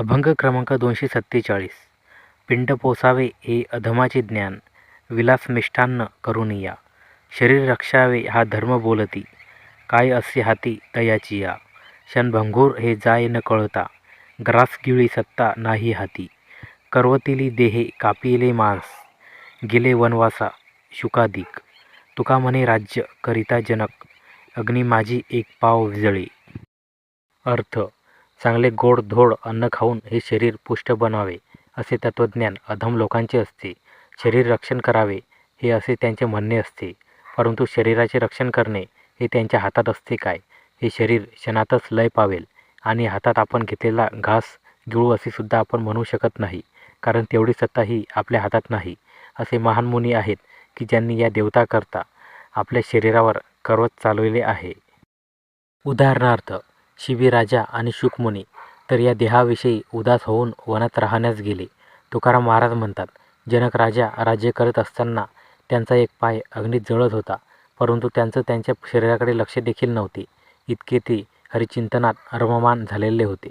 अभंग क्रमांक दोनशे सत्तेचाळीस. पिंड पोसावे हे अधमाचे ज्ञान. विलास मिष्टान्न करून या. शरीर रक्षावे हा धर्म बोलती. काय असे हाती तयाची या. क्षणभंगूर हे जाय न कळता. ग्रास गिळी सत्ता नाही हाती. करवतिली देहे कापिले मांस. गेले वनवासा शुकादिक तुका म्हणे राज्य करिता जनक. अग्नी माझी एक पाव विजळे. अर्थ चांगले गोड धोड अन्न खाऊन हे शरीर पुष्ट बनावे असे तत्त्वज्ञान अधम लोकांचे असते. शरीर रक्षण करावे हे असे त्यांचे म्हणणे असते. परंतु शरीराचे रक्षण करणे हे त्यांच्या हातात असते काय? हे शरीर क्षणातच लय पावेल आणि हातात आपण घेतलेला घास गिळू असे सुद्धा आपण म्हणू शकत नाही कारण तेवढी सत्ता ही आपल्या हातात नाही. असे महान मुनी आहेत की ज्यांनी या देवताकरता आपल्या शरीरावर करवत चालविले आहे. उदाहरणार्थ शिबीराजा आणि शुकमुनी तर या देहाविषयी उदास होऊन वनात राहण्यास गेले. तुकाराम महाराज म्हणतात जनक राजा राज्य करत असताना त्यांचा एक पाय अग्नीत जळत होता परंतु त्यांचं त्यांच्या शरीराकडे लक्ष देखील नव्हते. इतके ते हरिचिंतनात रममान झालेले होते.